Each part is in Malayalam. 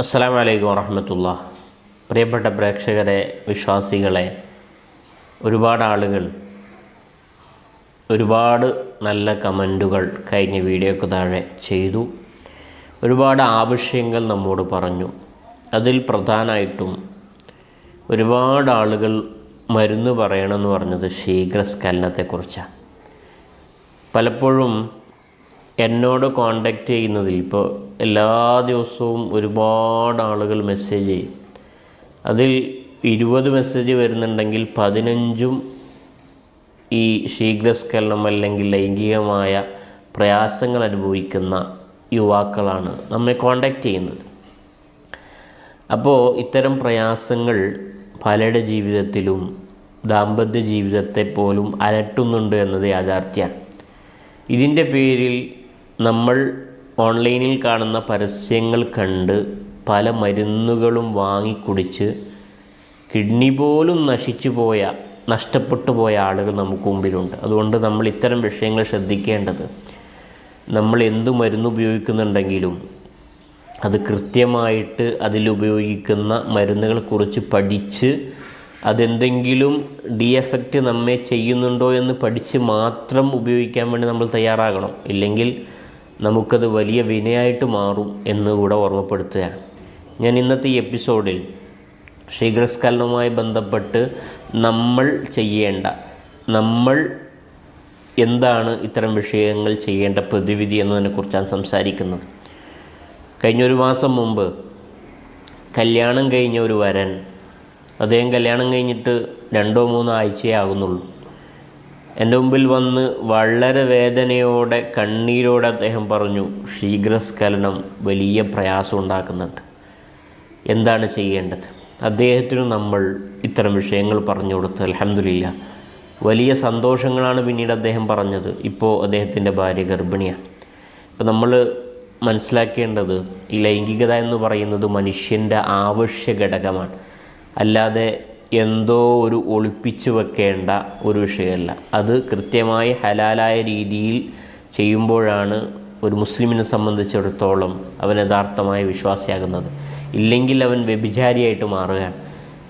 അസ്സാം വലൈക്കും വറഹമത്തുള്ള. പ്രിയപ്പെട്ട പ്രേക്ഷകരെ വിശ്വാസികളെ ഒരുപാട് ആളുകൾ ഒരുപാട് നല്ല കമന്റുകൾ കഴിഞ്ഞ വീഡിയോക്ക് താഴെ ചെയ്തു. ഒരുപാട് ആവശ്യങ്ങൾ നമ്മോട് പറഞ്ഞു. അതിൽ പ്രധാനമായിട്ടും ഒരുപാട് ആളുകൾ മരുന്ന് പറയണമെന്ന് പറഞ്ഞത് ശീഘ്രസ്ഖലനത്തെക്കുറിച്ചാണ് പലപ്പോഴും എന്നോട് കോണ്ടാക്റ്റ് ചെയ്യുന്നതിൽ ഇപ്പോൾ എല്ലാ ദിവസവും ഒരുപാട് ആളുകൾ മെസ്സേജ് ചെയ്യും. അതിൽ ഇരുപത് മെസ്സേജ് വരുന്നുണ്ടെങ്കിൽ പതിനഞ്ചും ഈ ശീഘ്രസ്ഖലനം അല്ലെങ്കിൽ ലൈംഗികമായ പ്രയാസങ്ങൾ അനുഭവിക്കുന്ന യുവാക്കളാണ് നമ്മെ കോണ്ടാക്റ്റ് ചെയ്യുന്നത്. അപ്പോൾ ഇത്തരം പ്രയാസങ്ങൾ പലരുടെ ജീവിതത്തിലും ദാമ്പത്യ ജീവിതത്തെ പോലും അലട്ടുന്നുണ്ട് എന്നത് യാഥാർത്ഥ്യമാണ്. ഇതിന്റെ പേരിൽ നമ്മൾ ഓൺലൈനിൽ കാണുന്ന പരസ്യങ്ങൾ കണ്ട് പല മരുന്നുകളും വാങ്ങിക്കുടിച്ച് കിഡ്നി പോലും നശിച്ചു പോയ നഷ്ടപ്പെട്ടു പോയ ആളുകൾ നമുക്ക് മുമ്പിലുണ്ട്. അതുകൊണ്ട് നമ്മൾ ഇത്തരം വിഷയങ്ങൾ ശ്രദ്ധിക്കേണ്ടത് നമ്മൾ എന്തു മരുന്ന് ഉപയോഗിക്കുന്നുണ്ടെങ്കിലും അത് കൃത്യമായിട്ട് അതിലുപയോഗിക്കുന്ന മരുന്നുകളെക്കുറിച്ച് പഠിച്ച് അതെന്തെങ്കിലും ഡി എഫക്റ്റ് നമ്മെ ചെയ്യുന്നുണ്ടോ എന്ന് പഠിച്ച് മാത്രം ഉപയോഗിക്കാൻ വേണ്ടി നമ്മൾ തയ്യാറാകണം. ഇല്ലെങ്കിൽ നമുക്കത് വലിയ വിനയായിട്ട് മാറും എന്ന് കൂടെ ഓർമ്മപ്പെടുത്തുകയാണ്. ഞാൻ ഇന്നത്തെ ഈ എപ്പിസോഡിൽ ശീഘ്രസ്ഖലനവുമായി ബന്ധപ്പെട്ട് നമ്മൾ ചെയ്യേണ്ട നമ്മൾ എന്താണ് ഇത്തരം വിഷയങ്ങൾ ചെയ്യേണ്ട പ്രതിവിധി എന്നതിനെക്കുറിച്ചാണ് സംസാരിക്കുന്നത്. കഴിഞ്ഞൊരു മാസം മുമ്പ് കല്യാണം കഴിഞ്ഞ ഒരു വരൻ അദ്ദേഹം കല്യാണം കഴിഞ്ഞിട്ട് രണ്ടോ മൂന്നോ ആഴ്ചയേ ആകുന്നുള്ളൂ. എന്റെ മുമ്പിൽ വന്ന് വളരെ വേദനയോടെ കണ്ണീരോടെ അദ്ദേഹം പറഞ്ഞു ശീഘ്രസ്ഖലനം വലിയ പ്രയാസം ഉണ്ടാക്കുന്നുണ്ട്. എന്താണ് ചെയ്യേണ്ടത്? അദ്ദേഹത്തിന് നമ്മൾ ഇത്തരം വിഷയങ്ങൾ പറഞ്ഞു കൊടുത്ത് അലഹമില്ല വലിയ സന്തോഷങ്ങളാണ് പിന്നീട് അദ്ദേഹം പറഞ്ഞത്. ഇപ്പോൾ അദ്ദേഹത്തിന്റെ ഭാര്യ ഗർഭിണിയാണ് ഇപ്പം നമ്മൾ മനസ്സിലാക്കേണ്ടത് ഈ ലൈംഗികത എന്ന് പറയുന്നത് മനുഷ്യന്റെ ആവശ്യ ഘടകമാണ് അല്ലാതെ എന്തോ ഒരു ഒളിപ്പിച്ചു വെക്കേണ്ട ഒരു വിഷയമല്ല. അത് കൃത്യമായി ഹലാലായ രീതിയിൽ ചെയ്യുമ്പോഴാണ് ഒരു മുസ്ലിമിനെ സംബന്ധിച്ചിടത്തോളം അവൻ യഥാർത്ഥമായ വിശ്വാസിയാകുന്നത്. ഇല്ലെങ്കിൽ അവൻ വ്യഭിചാരിയായിട്ട് മാറുകയാണ്.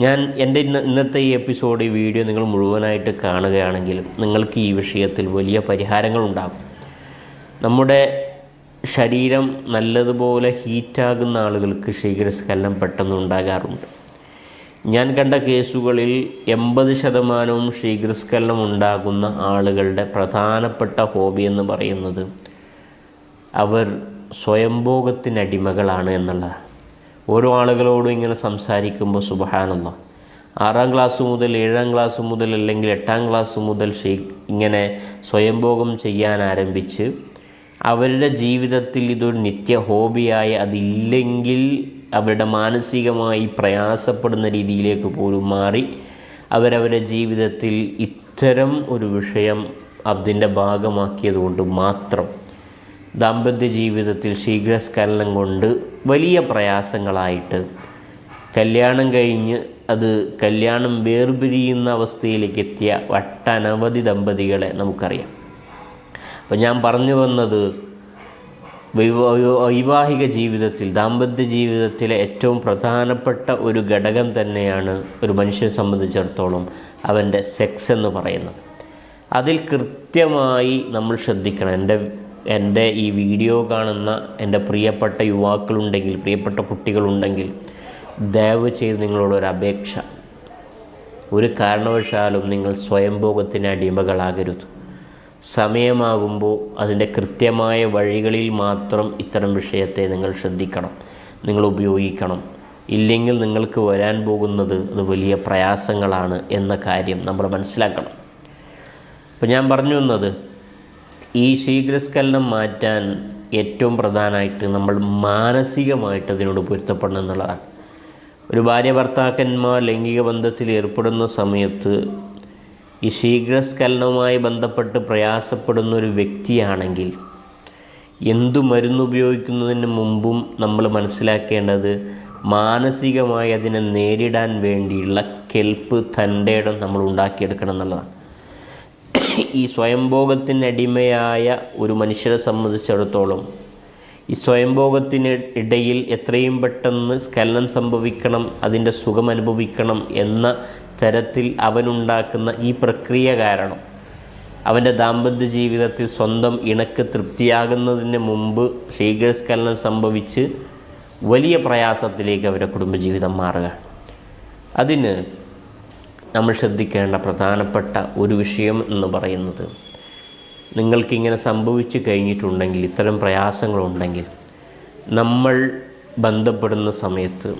ഞാൻ എന്റെ ഇന്ന് ഇന്നത്തെ ഈ എപ്പിസോഡ് ഈ വീഡിയോ നിങ്ങൾ മുഴുവനായിട്ട് കാണുകയാണെങ്കിൽ നിങ്ങൾക്ക് ഈ വിഷയത്തിൽ വലിയ പരിഹാരങ്ങൾ ഉണ്ടാകും. നമ്മുടെ ശരീരം നല്ലതുപോലെ ഹീറ്റാകുന്ന ആളുകൾക്ക് ശീഘ്രസ്ഖലനം പെട്ടെന്ന് ഉണ്ടാകാറുണ്ട്. ഞാൻ കണ്ട കേസുകളിൽ എൺപത് ശതമാനവും ശീഘ്രസ്ഖലനം ഉണ്ടാകുന്ന ആളുകളുടെ പ്രധാനപ്പെട്ട ഹോബി എന്ന് പറയുന്നത് അവർ സ്വയംഭോഗത്തിനടിമകളാണ് എന്നുള്ളതാണ്. ഓരോ ആളുകളോടും ഇങ്ങനെ സംസാരിക്കുമ്പോൾ സുബഹാനല്ല ആറാം ക്ലാസ് മുതൽ ഏഴാം ക്ലാസ് മുതൽ അല്ലെങ്കിൽ എട്ടാം ക്ലാസ് മുതൽ ഷീ ഇങ്ങനെ സ്വയംഭോഗം ചെയ്യാൻ ആരംഭിച്ച് അവരുടെ ജീവിതത്തിൽ ഇതൊരു നിത്യ ഹോബിയായി അതില്ലെങ്കിൽ അവരുടെ മാനസികമായി പ്രയാസപ്പെടുന്ന രീതിയിലേക്ക് പോലും മാറി. അവരവരുടെ ജീവിതത്തിൽ ഇത്തരം ഒരു വിഷയം അതിന്റെ ഭാഗമാക്കിയതുകൊണ്ട് മാത്രം ദാമ്പത്യ ജീവിതത്തിൽ ശീഘ്രസ്ഖലനം കൊണ്ട് വലിയ പ്രയാസങ്ങളായിട്ട് കല്യാണം കഴിഞ്ഞ് അത് കല്യാണം വേർപിരിയുന്ന അവസ്ഥയിലേക്ക് എത്തിയ ഒട്ടനവധി ദമ്പതികളെ നമുക്കറിയാം. അപ്പം ഞാൻ പറഞ്ഞു വന്നത് വൈവാഹിക ജീവിതത്തിൽ ദാമ്പത്യ ജീവിതത്തിലെ ഏറ്റവും പ്രധാനപ്പെട്ട ഒരു ഘടകം തന്നെയാണ് ഒരു മനുഷ്യനെ സംബന്ധിച്ചിടത്തോളം അവന്റെ സെക്സ് എന്ന് പറയുന്നത്. അതിൽ കൃത്യമായി നമ്മൾ ശ്രദ്ധിക്കണം. എന്റെ എന്റെ ഈ വീഡിയോ കാണുന്ന എന്റെ പ്രിയപ്പെട്ട യുവാക്കളുണ്ടെങ്കിൽ പ്രിയപ്പെട്ട കുട്ടികളുണ്ടെങ്കിൽ ദയവ് ചെയ്ത് നിങ്ങളോടൊരു അപേക്ഷ. ഒരു കാരണവശാലും നിങ്ങൾ സ്വയംഭോഗത്തിന് അടിമകളാകരുത്. സമയമാകുമ്പോൾ അതിന്റെ കൃത്യമായ വഴികളിൽ മാത്രം ഇത്തരം വിഷയത്തെ നിങ്ങൾ ശ്രദ്ധിക്കണം. നിങ്ങൾ ഉപയോഗിക്കണം. ഇല്ലെങ്കിൽ നിങ്ങൾക്ക് വരാൻ പോകുന്നത് അത് വലിയ പ്രയാസങ്ങളാണ് എന്ന കാര്യം നമ്മൾ മനസ്സിലാക്കണം. അപ്പോൾ ഞാൻ പറഞ്ഞു വന്നത് ഈ ശീഘ്രസ്കലനം മാറ്റാൻ ഏറ്റവും പ്രധാനമായിട്ട് നമ്മൾ മാനസികമായിട്ട് അതിനോട് പൊരുത്തപ്പെടണം എന്നുള്ളതാണ്. ഒരു ഭാര്യ ഭർത്താക്കന്മാർ ലൈംഗിക ബന്ധത്തിൽ ഏർപ്പെടുന്ന സമയത്ത് ഈ ശീഘ്രസ്ഖലനവുമായി ബന്ധപ്പെട്ട് പ്രയാസപ്പെടുന്ന ഒരു വ്യക്തിയാണെങ്കിൽ എന്തു മരുന്ന് ഉപയോഗിക്കുന്നതിന് മുമ്പും നമ്മൾ മനസ്സിലാക്കേണ്ടത് മാനസികമായി അതിനെ നേരിടാൻ വേണ്ടിയുള്ള കെൽപ്പ് തന്റെ ഇടം നമ്മൾ ഉണ്ടാക്കിയെടുക്കണം എന്നുള്ളതാണ്. ഈ സ്വയംഭോഗത്തിനടിമയായ ഒരു മനുഷ്യരെ സംബന്ധിച്ചിടത്തോളം ഈ സ്വയംഭോഗത്തിന് ഇടയിൽ എത്രയും പെട്ടെന്ന് സ്ഖലനം സംഭവിക്കണം അതിന്റെ സുഖം അനുഭവിക്കണം എന്ന തരത്തിൽ അവനുണ്ടാക്കുന്ന ഈ പ്രക്രിയ കാരണം. അവന്റെ ദാമ്പത്യ ജീവിതത്തിൽ സ്വന്തം ഇണക്ക് തൃപ്തിയാകുന്നതിന് മുമ്പ് ശീഘ്രസ്ഖലനം സംഭവിച്ച് വലിയ പ്രയാസത്തിലേക്ക് അവരുടെ കുടുംബജീവിതം മാറുക. അതിന് നമ്മൾ ശ്രദ്ധിക്കേണ്ട പ്രധാനപ്പെട്ട ഒരു വിഷയം എന്ന് പറയുന്നത് നിങ്ങൾക്കിങ്ങനെ സംഭവിച്ചു കഴിഞ്ഞിട്ടുണ്ടെങ്കിൽ ഇത്തരം പ്രയാസങ്ങളുണ്ടെങ്കിൽ നമ്മൾ ബന്ധപ്പെടുന്ന സമയത്ത്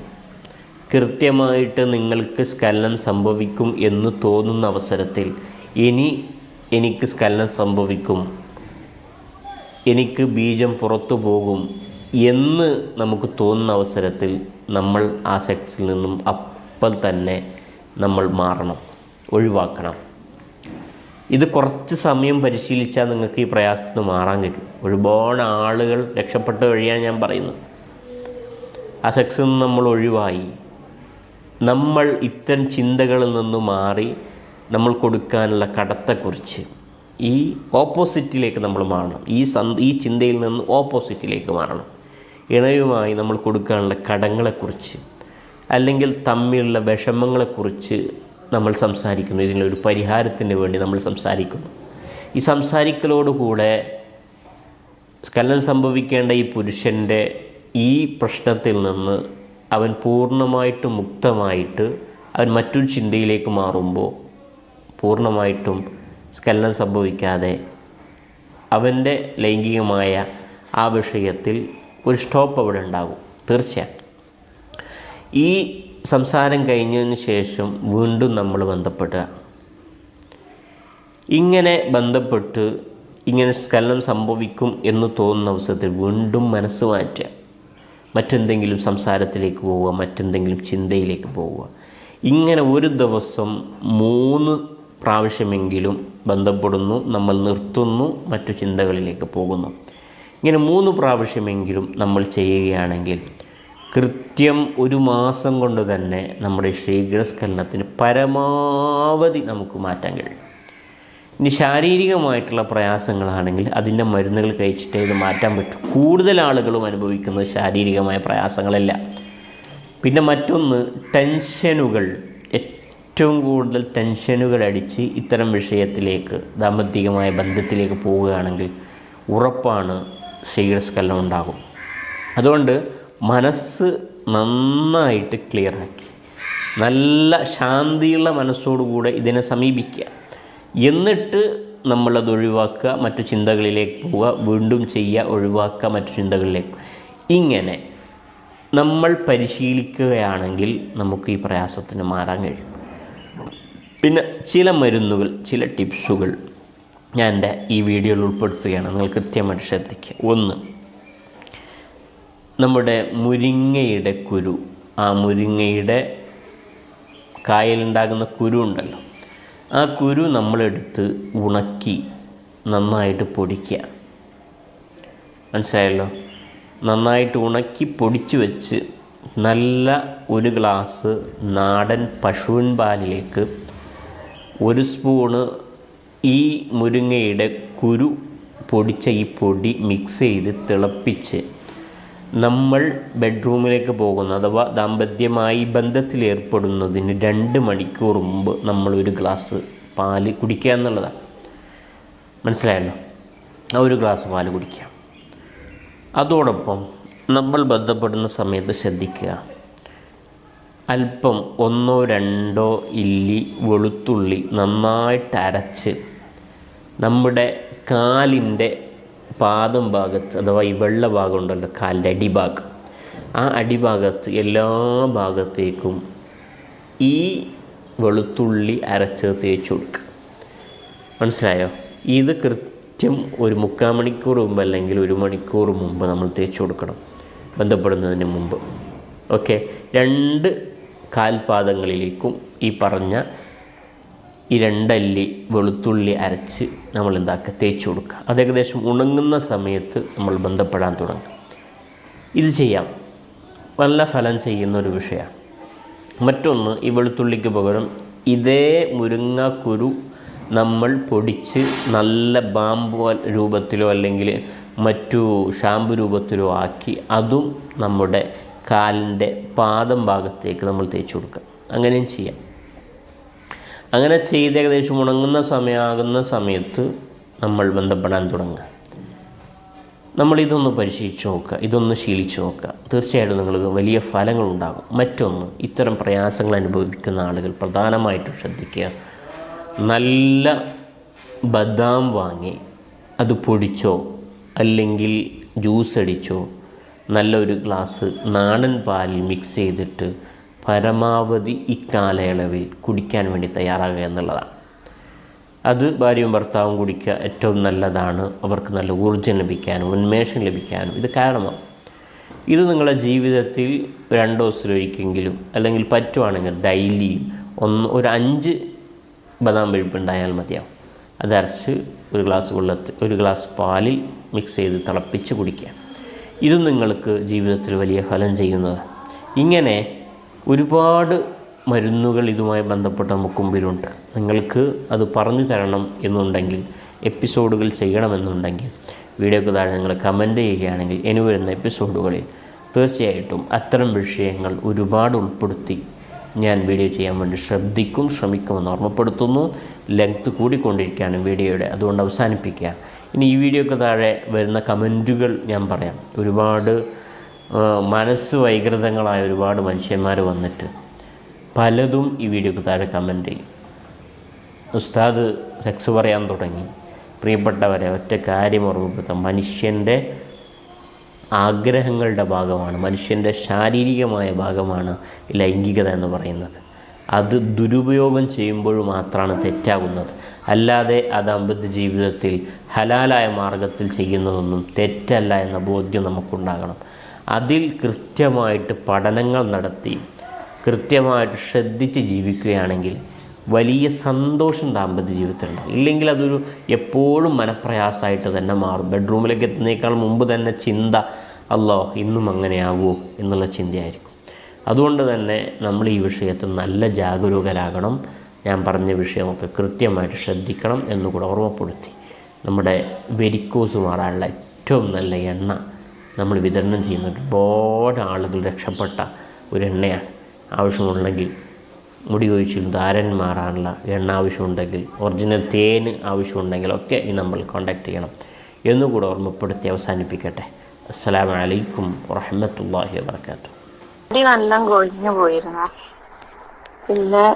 കൃത്യമായിട്ട് നിങ്ങൾക്ക് സ്കലനം സംഭവിക്കും എന്ന് തോന്നുന്ന അവസരത്തിൽ ഇനി എനിക്ക് സ്കലനം സംഭവിക്കും. എനിക്ക് ബീജം പുറത്തു പോകും എന്ന് നമുക്ക് തോന്നുന്ന അവസരത്തിൽ നമ്മൾ ആ സെക്സിൽ നിന്നും അപ്പോൾ തന്നെ നമ്മൾ മാറണം ഒഴിവാക്കണം. ഇത് കുറച്ച് സമയം പരിശീലിച്ചാൽ നിങ്ങൾക്ക് ഈ പ്രയാസത്തിൽ നിന്ന് മാറാൻ കഴിയും. ഒരുപാട് ആളുകൾ രക്ഷപ്പെട്ട വഴിയാണ് ഞാൻ പറയുന്നത്. ആ സെക്സിൽ നിന്ന് നമ്മൾ ഒഴിവായി. നമ്മൾ ഇത്തരം ചിന്തകളിൽ നിന്ന് മാറി നമ്മൾ കൊടുക്കാനുള്ള കടത്തെക്കുറിച്ച് ഈ ഓപ്പോസിറ്റിലേക്ക് നമ്മൾ മാറണം. ഈ സന് ഈ ചിന്തയിൽ നിന്ന് ഓപ്പോസിറ്റിലേക്ക് മാറണം. ഇണയുമായി നമ്മൾ കൊടുക്കാനുള്ള കടങ്ങളെക്കുറിച്ച് അല്ലെങ്കിൽ തമ്മിലുള്ള വിഷമങ്ങളെക്കുറിച്ച് നമ്മൾ സംസാരിക്കുന്നു. ഇതിനൊരു പരിഹാരത്തിന് വേണ്ടി നമ്മൾ സംസാരിക്കുന്നു. ഈ സംസാരിക്കലോടുകൂടെ സ്ഖലനം സംഭവിക്കേണ്ട ഈ പുരുഷന്റെ ഈ പ്രശ്നത്തിൽ നിന്ന് അവൻ പൂർണമായിട്ട് മുക്തമായിട്ട് അവൻ മറ്റൊരു ചിന്തയിലേക്ക് മാറുമ്പോൾ പൂർണമായിട്ടും സ്കലനം സംഭവിക്കാതെ അവന്റെ ലൈംഗികമായ ആ വിഷയത്തിൽ ഒരു സ്റ്റോപ്പ് അവിടെ ഉണ്ടാകും. തീർച്ചയായും ഈ സംസാരം കഴിഞ്ഞതിന് ശേഷം വീണ്ടും നമ്മൾ ബന്ധപ്പെടുക. ഇങ്ങനെ ബന്ധപ്പെട്ട് ഇങ്ങനെ സ്കലനം സംഭവിക്കും എന്ന് തോന്നുന്ന അവസരത്തിൽ വീണ്ടും മനസ്സ് മാറ്റുക. മറ്റെന്തെങ്കിലും സംസാരത്തിലേക്ക് പോവുക മറ്റെന്തെങ്കിലും ചിന്തയിലേക്ക് പോവുക. ഇങ്ങനെ ഒരു ദിവസം മൂന്ന് പ്രാവശ്യമെങ്കിലും ബന്ധപ്പെടുന്നു നമ്മൾ നിർത്തുന്നു മറ്റു ചിന്തകളിലേക്ക് പോകുന്നു. ഇങ്ങനെ മൂന്ന് പ്രാവശ്യമെങ്കിലും നമ്മൾ ചെയ്യുകയാണെങ്കിൽ കൃത്യം ഒരു മാസം കൊണ്ട് തന്നെ നമ്മുടെ ശീഘ്രസ്ഖലനത്തിന് പരമാവധി നമുക്ക് മാറ്റാൻ കഴിയും. ഇനി ശാരീരികമായിട്ടുള്ള പ്രയാസങ്ങളാണെങ്കിൽ അതിന്റെ മരുന്നുകൾ കഴിച്ചിട്ടേ ഇത് മാറ്റാൻ പറ്റും. കൂടുതൽ ആളുകളും അനുഭവിക്കുന്നത് ശാരീരികമായ പ്രയാസങ്ങളല്ല. പിന്നെ മറ്റൊന്ന് ടെൻഷനുകൾ. ഏറ്റവും കൂടുതൽ ടെൻഷനുകൾ അടിച്ച് ഇത്തരം വിഷയത്തിലേക്ക് ദാമ്പത്തികമായ ബന്ധത്തിലേക്ക് പോവുകയാണെങ്കിൽ ഉറപ്പാണ് ശീഘ്രസ്ഖലനം ഉണ്ടാകും. അതുകൊണ്ട് മനസ്സ് നന്നായിട്ട് ക്ലിയറാക്കി നല്ല ശാന്തിയുള്ള മനസ്സോടുകൂടെ ഇതിനെ സമീപിക്കുക. എന്നിട്ട് നമ്മളത് ഒഴിവാക്കുക മറ്റു ചിന്തകളിലേക്ക് പോവുക വീണ്ടും ചെയ്യുക ഒഴിവാക്കുക മറ്റു ചിന്തകളിലേക്ക് ഇങ്ങനെ നമ്മൾ പരിശീലിക്കുകയാണെങ്കിൽ നമുക്ക് ഈ പ്രയാസത്തിന് മാറാൻ കഴിയും. പിന്നെ ചില മരുന്നുകൾ ചില ടിപ്സുകൾ ഞാൻ എന്റെ ഈ വീഡിയോയിൽ ഉൾപ്പെടുത്തുകയാണ്. നിങ്ങൾ കൃത്യമായിട്ട് ശ്രദ്ധിക്കുക. ഒന്ന് നമ്മുടെ മുരിങ്ങയുടെ കുരു. ആ മുരിങ്ങയുടെ കായലുണ്ടാകുന്ന കുരു ഉണ്ടല്ലോ. ആ കുരു നമ്മളെടുത്ത് ഉണക്കി നന്നായിട്ട് പൊടിക്കുക. മനസ്സിലായല്ലോ? നന്നായിട്ട് ഉണക്കി പൊടിച്ചു വെച്ച് നല്ല ഒരു ഗ്ലാസ് നാടൻ പശുവിൻ പാലിലേക്ക് ഒരു സ്പൂണ് ഈ മുരിങ്ങയുടെ കുരു പൊടിച്ച ഈ പൊടി മിക്സ് ചെയ്ത് തിളപ്പിച്ച് നമ്മൾ ബെഡ്റൂമിലേക്ക് പോകുന്ന അഥവാ ദാമ്പത്യമായി ബന്ധത്തിലേർപ്പെടുന്നതിന് രണ്ട് മണിക്കൂർ മുമ്പ് നമ്മൾ ഒരു ഗ്ലാസ് പാൽ കുടിക്കുക എന്നുള്ളതാണ് മനസ്സിലായല്ലോ? ആ ഒരു ഗ്ലാസ് പാൽ കുടിക്കുക. അതോടൊപ്പം നമ്മൾ ബന്ധപ്പെടുന്ന സമയത്ത് ശ്രദ്ധിക്കുക. അല്പം ഒന്നോ രണ്ടോ ഇല്ലി വെളുത്തുള്ളി നന്നായിട്ട് അരച്ച് നമ്മുടെ കാലിന്റെ പാദം ഭാഗത്ത് അഥവാ ഈ വെള്ള ഭാഗം ഉണ്ടല്ലോ കാലിന്റെ അടിഭാഗം. ആ അടിഭാഗത്ത് എല്ലാ ഭാഗത്തേക്കും ഈ വെളുത്തുള്ളി അരച്ച് തേച്ച് കൊടുക്കുക. മനസ്സിലായോ? ഇത് കൃത്യം ഒരു മുക്കാൽ മണിക്കൂർ മുമ്പ് അല്ലെങ്കിൽ ഒരു മണിക്കൂർ മുമ്പ് നമ്മൾ തേച്ച് കൊടുക്കണം ബന്ധപ്പെടുന്നതിന് മുമ്പ്. ഓക്കെ? രണ്ട് കാൽപാദങ്ങളിലേക്കും ഈ പറഞ്ഞ ഈ രണ്ടല്ലി വെളുത്തുള്ളി അരച്ച് നമ്മൾ എന്താക്കുക തേച്ച് കൊടുക്കുക. അത് ഏകദേശം ഉണങ്ങുന്ന സമയത്ത് നമ്മൾ ബന്ധപ്പെടാൻ തുടങ്ങും. ഇത് ചെയ്യാം. നല്ല ഫലം ചെയ്യുന്ന ഒരു വിഷയമാണ്. മറ്റൊന്ന് ഈ വെളുത്തുള്ളിക്ക് പകരം ഇതേ മുരിങ്ങാക്കുരു നമ്മൾ പൊടിച്ച് നല്ല ബാമ്പ് രൂപത്തിലോ അല്ലെങ്കിൽ മറ്റു ഷാമ്പു രൂപത്തിലോ ആക്കി അതും നമ്മുടെ കാലിന്റെ പാദം ഭാഗത്തേക്ക് നമ്മൾ തേച്ച് കൊടുക്കുക. അങ്ങനെയും ചെയ്യാം. അങ്ങനെ ചെയ്ത് ഏകദേശം ഉണങ്ങുന്ന സമയമാകുന്ന സമയത്ത് നമ്മൾ ബന്ധപ്പെടാൻ തുടങ്ങുക. നമ്മൾ ഇതൊന്ന് പരിശീലിച്ച് നോക്കുക. ഇതൊന്ന് ശീലിച്ച് നോക്കുക. തീർച്ചയായിട്ടും നിങ്ങൾക്ക് വലിയ ഫലങ്ങളുണ്ടാകും മറ്റൊന്ന് ഇത്തരം പ്രയാസങ്ങൾ അനുഭവിക്കുന്ന ആളുകൾ പ്രധാനമായിട്ടും ശ്രദ്ധിക്കുക. നല്ല ബദാം വാങ്ങി അത് പൊടിച്ചോ അല്ലെങ്കിൽ ജ്യൂസ് അടിച്ചോ നല്ലൊരു ഗ്ലാസ് നാടൻ പാലിൽ മിക്സ് ചെയ്തിട്ട് പരമാവധി ഇക്കാലയളവിൽ കുടിക്കാൻ വേണ്ടി തയ്യാറാകുക എന്നുള്ളതാണ്. അത് ഭാര്യയും ഭർത്താവും കുടിക്കുക ഏറ്റവും നല്ലതാണ്. അവർക്ക് നല്ല ഊർജം ലഭിക്കാനും ഉന്മേഷം ലഭിക്കാനും ഇത് കാരണമാകും ഇത് നിങ്ങളുടെ ജീവിതത്തിൽ രണ്ട് ദിവസത്തിലൊരിക്കെങ്കിലും അല്ലെങ്കിൽ പറ്റുവാണെങ്കിൽ ഡെയിലി ഒന്ന് ഒരു അഞ്ച് ബദാം പഴുപ്പുണ്ടായാൽ മതിയാവും. അതരച്ച് ഒരു ഗ്ലാസ് വെള്ളത്തിൽ ഒരു ഗ്ലാസ് പാലിൽ മിക്സ് ചെയ്ത് തിളപ്പിച്ച് കുടിക്കുക. ഇത് നിങ്ങൾക്ക് ജീവിതത്തിൽ വലിയ ഫലം ചെയ്യുന്നതാണ്. ഇങ്ങനെ ഒരുപാട് മരുന്നുകൾ ഇതുമായി ബന്ധപ്പെട്ട നമുക്ക് മുമ്പിലുണ്ട് നിങ്ങൾക്ക് അത് പറഞ്ഞു തരണം എന്നുണ്ടെങ്കിൽ എപ്പിസോഡുകൾ ചെയ്യണമെന്നുണ്ടെങ്കിൽ വീഡിയോക്ക് താഴെ നിങ്ങൾ കമന്റ് ചെയ്യുകയാണെങ്കിൽ ഇനി വരുന്ന എപ്പിസോഡുകളിൽ തീർച്ചയായിട്ടും അത്തരം വിഷയങ്ങൾ ഒരുപാട് ഉൾപ്പെടുത്തി ഞാൻ വീഡിയോ ചെയ്യാൻ വേണ്ടി ശ്രദ്ധിക്കും ശ്രമിക്കുമെന്ന് ഓർമ്മപ്പെടുത്തുന്നു. ലെങ്ത് കൂടിക്കൊണ്ടിരിക്കുകയാണ് വീഡിയോയുടെ അതുകൊണ്ട് അവസാനിപ്പിക്കുക. ഇനി ഈ വീഡിയോക്ക് താഴെ വരുന്ന കമന്റുകൾ ഞാൻ പറയാം. ഒരുപാട് മനസ്സ് വൈകൃതങ്ങളായ ഒരുപാട് മനുഷ്യന്മാർ വന്നിട്ട് പലതും ഈ വീഡിയോക്ക് താഴെ കമന്റ് ചെയ്യും. ഉസ്താദ് സെക്സ് പറയാൻ തുടങ്ങി. പ്രിയപ്പെട്ടവരെ ഒറ്റ കാര്യം ഓർമ്മപ്പെടുത്താം. മനുഷ്യന്റെ ആഗ്രഹങ്ങളുടെ ഭാഗമാണ് മനുഷ്യന്റെ ശാരീരികമായ ഭാഗമാണ് ലൈംഗികത എന്ന് പറയുന്നത്. അത് ദുരുപയോഗം ചെയ്യുമ്പോൾ മാത്രമാണ് തെറ്റാകുന്നത്. അല്ലാതെ അത് അമ്പത് ജീവിതത്തിൽ ഹലാലായ മാർഗത്തിൽ ചെയ്യുന്നതൊന്നും തെറ്റല്ല എന്ന ബോധ്യം നമുക്കുണ്ടാകണം. അതിൽ കൃത്യമായിട്ട് പഠനങ്ങൾ നടത്തി കൃത്യമായിട്ട് ശ്രദ്ധിച്ച് ജീവിക്കുകയാണെങ്കിൽ വലിയ സന്തോഷം ദാമ്പത്യ ജീവിതത്തിലുണ്ടാകും. ഇല്ലെങ്കിൽ അതൊരു എപ്പോഴും മനപ്രയാസമായിട്ട് തന്നെ മാറും. ബെഡ്റൂമിലേക്ക് എത്തുന്നേക്കാൾ മുമ്പ് തന്നെ ചിന്ത അല്ലോ ഇന്നും അങ്ങനെയാകുമോ എന്നുള്ള ചിന്തയായിരിക്കും. അതുകൊണ്ട് തന്നെ നമ്മൾ ഈ വിഷയത്തിൽ നല്ല ജാഗരൂകരാകണം. ഞാൻ പറഞ്ഞ വിഷയമൊക്കെ കൃത്യമായിട്ട് ശ്രദ്ധിക്കണം എന്നുകൂടെ ഓർമ്മപ്പെടുത്തി. നമ്മുടെ വെരിക്കോസ് മാറാനുള്ള ഏറ്റവും നല്ല എണ്ണ നമ്മൾ വിതരണം ചെയ്യുന്ന ഒരുപാട് ആളുകൾ രക്ഷപ്പെട്ട ഒരു എണ്ണയാണ്. ആവശ്യമുണ്ടെങ്കിൽ മുടി കൊഴിച്ചിൽ ധാരൻ മാറാനുള്ള എണ്ണ ആവശ്യമുണ്ടെങ്കിൽ ഒറിജിനൽ തേന് ആവശ്യമുണ്ടെങ്കിലൊക്കെ ഈ നമ്മൾ കോൺടാക്റ്റ് ചെയ്യണം. എന്നുകൂടെ ഓർമ്മപ്പെടുത്തി അവസാനിപ്പിക്കട്ടെ. അസ്സലാമു വലൈക്കും വറഹ്മത്തുള്ളാഹി വബർക്കാത്തു പിന്നെ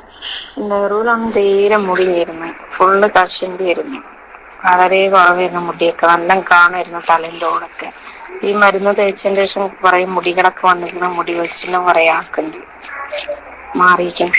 നെഹ്റുലാം തീരെ മുടിയായിരുന്നു ഫുള്ള് കർഷന്റെ ആയിരുന്നു വളരെ കുറവായിരുന്നു മുടിയൊക്കെ. നല്ല കാണുമായിരുന്നു തലന്റെ ഓടൊക്കെ ഈ മരുന്ന് തേച്ചതിന് ശേഷം കുറെ മുടികളൊക്കെ വന്നിരിക്കുന്ന. മുടി വെളിച്ചെണ്ണ കുറെ ആക്കുന്നുണ്ട്. മാറിയിരിക്കും